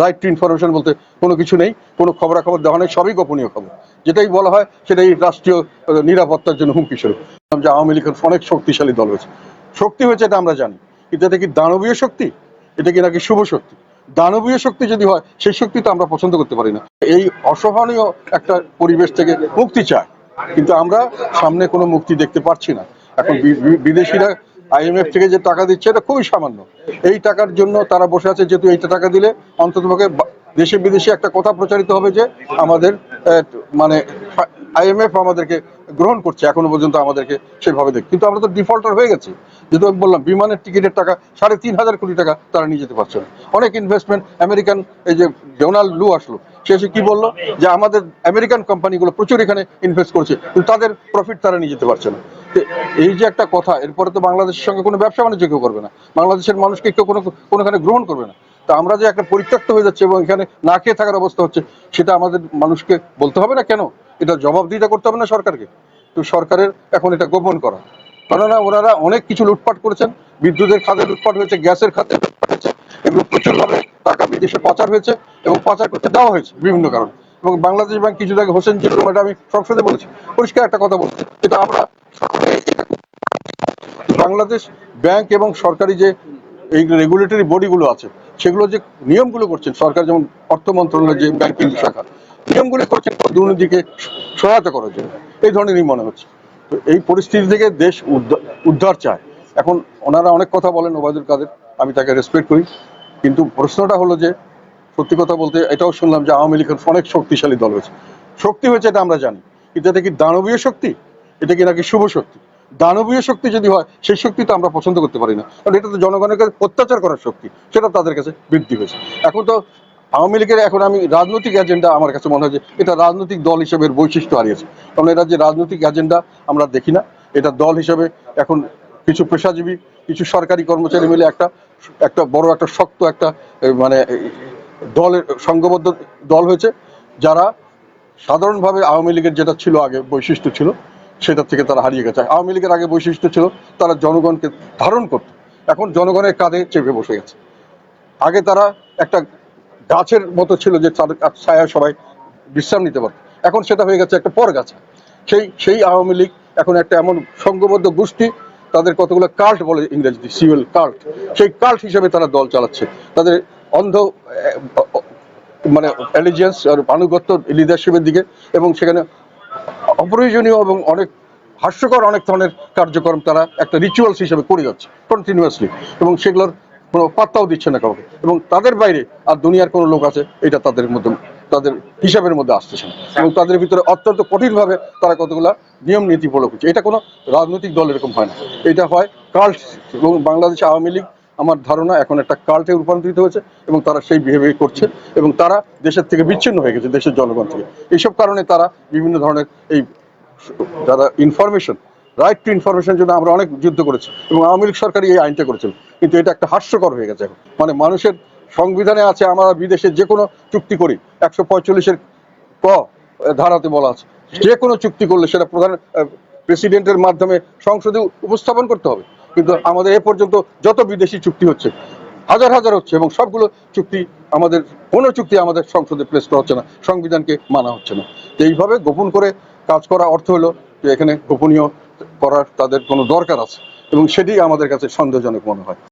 Right two information বলতে কোনো কিছু নেই, কোনো খবরাখবর দেওয়া নেই, সবই গোপনীয় খবর। যেটাই বলা হয় সেটাই রাষ্ট্রীয় নিরাপত্তার জন্য হুমকি স্বরূপ। যে আওয়ামী লীগের অনেক শক্তিশালী দল হয়েছে শক্তি হয়েছে এটা আমরা জানি। কিন্তু এটা কি দানবীয় শক্তি? এটা কি নাকি শুভ শক্তি? দানবীয় শক্তি যদি হয়, সেই শক্তি তো আমরা পছন্দ করতে পারি না। এই অসহনীয় একটা পরিবেশ থেকে মুক্তি চায়। কিন্তু আমরা সামনে কোনো মুক্তি দেখতে পারছি না। এখন বিদেশিরা আইএমএফ থেকে যে টাকা দিচ্ছে, এটা খুবই সামান্য। এই টাকার জন্য তারা বসে আছে, যেহেতু এইটা টাকা দিলে অন্ততপক্ষে দেশে বিদেশে একটা কথা প্রচারিত হবে যে আমাদের মানে আইএমএফ আমাদেরকে গ্রহণ করছে, এখনও পর্যন্ত আমাদেরকে সেভাবে দেখ, কিন্তু আমরা তো ডিফল্টার হয়ে গেছি। যেহেতু আমি বললাম, বিমানের টিকিটের টাকা, সাড়ে তিন হাজার কোটি টাকা তারা নিয়ে যেতে পারছে না। অনেক ইনভেস্টমেন্ট আমেরিকান এই যে ডোনাল্ড লু আসলো, সে এসে কি বলল? যে আমাদের আমেরিকান কোম্পানিগুলো প্রচুর এখানে ইনভেস্ট করছে, কিন্তু তাদের প্রফিট তারা নিয়ে যেতে পারছে না। এই যে একটা কথা, এরপরে তো বাংলাদেশের সঙ্গে কোনো ব্যবসা বাণিজ্য কেউ করবে না। বাংলাদেশের মানুষকে কেউ কোনো, কোনোখানে গ্রহণ করবে না। তা আমরা যে একটা পরিত্যক্ত হয়ে যাচ্ছে এবং এখানে না খেয়ে থাকার অবস্থা হচ্ছে, সেটা আমাদের মানুষকে বলতে হবে না কেন? এটা জবাবদিহিতা করতে হবে না সরকারকে? তো সরকারের এখন এটা গোপন করা। কেননা ওনারা অনেক কিছু লুটপাট করেছেন, বিদ্যুতের খাতে লুটপাট হয়েছে, গ্যাসের খাতে লুটপাট হয়েছে এগুলো প্রচুরভাবে টাকা বিদেশে পাচার হয়েছে এবং পাচার করতে দেওয়া হয়েছে বিভিন্ন কারণে। এবং বাংলাদেশ ব্যাংক কিছু আগে হোসেন জিল্লু এটা আমি সংসদে বলেছি। পরিষ্কার একটা কথা বলছি। এটা আমরা বাংলাদেশ ব্যাংক এবং সরকারি যে এই রেগুলেটরি বডিগুলো আছে, সেগুলো যে নিয়মগুলো করছেন, সরকার যেমন অর্থ মন্ত্রণালয়ের যে ব্যাংকিং শাখা, নিয়মগুলো করছেন দুর্নীতিকে সহায়তা করার জন্য। এই ধরনেরই মনে হচ্ছে। তো এই পরিস্থিতি থেকে দেশ উদ্ধার চায়। এখন ওনারা অনেক কথা বলেন ওবায়দুল কাদের, আমি তাকে রেসপেক্ট করি। কিন্তু প্রশ্নটা হলো যে সত্যি কথা বলতে এটাও শুনলাম যে আওয়ামী লীগের অনেক শক্তিশালী দল হয়েছে। শক্তি হয়েছে এটা আমরা জানি। কিন্তু এটা কি দানবীয় শক্তি? এটা কি নাকি শুভ শক্তি? দানবীয় শক্তি যদি হয়, সেই শক্তি তো আমরা পছন্দ করতে পারি না। কারণ এটা তো জনগণের কাছে অত্যাচার করার শক্তি, সেটা তাদের কাছে বৃদ্ধি হয়েছে। এখন তো আওয়ামী লীগের এখন আমি রাজনৈতিক এজেন্ডা আমার কাছে মনে হয় যে এটা রাজনৈতিক দল হিসেবে বৈশিষ্ট্য হারিয়েছে। কারণ এটা যে রাজনৈতিক এজেন্ডা আমরা দেখি না, এটা দল হিসেবে এখন কিছু পেশাজীবী, কিছু সরকারি কর্মচারী মিলে একটা একটা বড়, একটা শক্ত, একটা মানে দলের সংঘবদ্ধ দল হয়েছে, যারা সাধারণভাবে আওয়ামী লীগের যেটা ছিল আগে বৈশিষ্ট্য ছিল, সেটা থেকে তারা হারিয়ে গেছে। আওয়ামী লীগের আগে বৈশিষ্ট্য ছিল, তারা জনগণকে ধারণ করত। এখন জনগণের কাঁধে চেপে বসে গেছে। আগে তারা একটা গাছের মতো ছিল যে ছায়া সবাই বিশ্রাম নিতে পারত। এখন সেটা হয়ে গেছে একটা পর গাছা সেই সেই আওয়ামী লীগ এখন একটা এমন সংঘবদ্ধ গোষ্ঠী, তাদের কতগুলো কাল্ট বলে ইংরেজিতে সিভিল কাল্ট সেই কাল্ট হিসেবে তারা দল চালাচ্ছে। তাদের অন্ধ মানে অ্যালিজিয়েন্স আর আনুগত্য লিডারশিপের দিকে এবং সেখানে অপ্রয়োজনীয় এবং অনেক হাস্যকর অনেক ধরনের কার্যক্রম তারা একটা রিচুয়ালস হিসেবে করে যাচ্ছে কন্টিনিউয়াসলি এবং সেগুলোর কোনো পাত্তাও দিচ্ছে না কাউকে এবং তাদের বাইরে আর দুনিয়ার কোনো লোক আছে এটা তাদের মধ্যে, তাদের হিসাবের মধ্যে আসতেছে না এবং তাদের ভিতরে অত্যন্ত কঠিনভাবে তারা কতগুলা নিয়ম নীতি ফলো করছে। এটা কোনো রাজনৈতিক দল এরকম হয় না। এটা হয় কাল্ট এবং বাংলাদেশ আওয়ামী লীগ আমার ধারণা এখন একটা কাল্টে রূপান্তরিত হয়েছে এবং তারা সেই বিহেভিয়ার করছে এবং তারা দেশের থেকে বিচ্ছিন্ন হয়ে গেছে, দেশের জনগণ থেকে। এইসব কারণে তারা বিভিন্ন ধরনের এই যারা ইনফরমেশন রাইট টু ইনফরমেশন জন্য আমরা অনেক যুদ্ধ করেছি এবং আওয়ামী লীগ সরকারই এই আইনটা করেছিল। কিন্তু এটা একটা হাস্যকর হয়ে গেছে এখন। মানে মানুষের সংবিধানে আছে, আমরা বিদেশে যে কোনো চুক্তি করি, একশো পঁয়তাল্লিশের ক ধারাতে বলা আছে, যে কোনো চুক্তি করলে সেটা প্রধান প্রেসিডেন্টের মাধ্যমে সংসদে উপস্থাপন করতে হবে। কিন্তু আমাদের এ পর্যন্ত যত বিদেশি চুক্তি হচ্ছে, হাজার হাজার হচ্ছে এবং সবগুলো চুক্তি আমাদের, কোনো চুক্তি আমাদের সংসদে প্লেস করা হচ্ছে না, সংবিধানকে মানা হচ্ছে না। তো এইভাবে গোপন করে কাজ করা অর্থ হলো যে এখানে গোপনীয় করার তাদের কোনো দরকার আছে এবং সেটি আমাদের কাছে সন্দেহজনক মনে হয়।